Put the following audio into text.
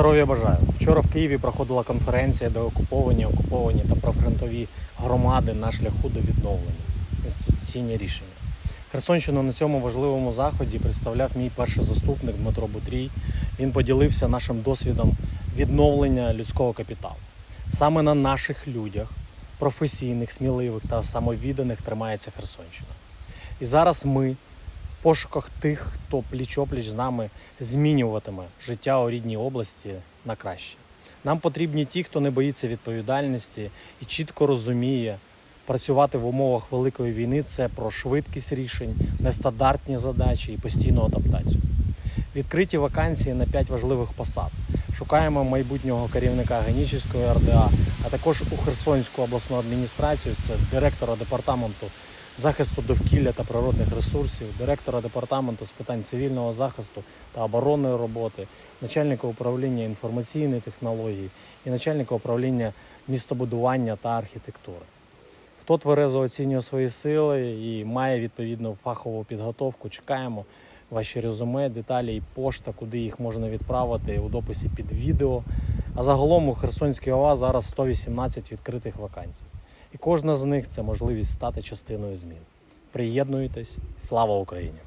Здоров'я бажаю. Вчора в Києві проходила конференція, де окуповані, окуповані та профронтові громади на шляху до відновлення. Інституційні рішення. Херсонщину на цьому важливому заході представляв мій перший заступник Дмитро Бутрій. Він поділився нашим досвідом відновлення людського капіталу. Саме на наших людях, професійних, сміливих та самовідданих тримається Херсонщина. І зараз ми пошуках тих, хто пліч-опліч з нами змінюватиме життя у рідній області на краще. Нам потрібні ті, хто не боїться відповідальності і чітко розуміє, працювати в умовах великої війни це про швидкість рішень, нестандартні задачі і постійну адаптацію. Відкриті вакансії на 5 важливих посад. Шукаємо майбутнього керівника Генічівської РДА, а також у Херсонську обласну адміністрацію. Це директора департаменту захисту довкілля та природних ресурсів, директора департаменту з питань цивільного захисту та оборонної роботи, начальника управління інформаційної технології і начальника управління містобудування та архітектури. Хто тверезо оцінює свої сили і має відповідну фахову підготовку, чекаємо ваші резюме, деталі і пошта, куди їх можна відправити у дописі під відео. А загалом у Херсонській ОВА зараз 118 відкритих вакансій. І кожна з них це можливість стати частиною змін. Приєднуйтесь, слава Україні!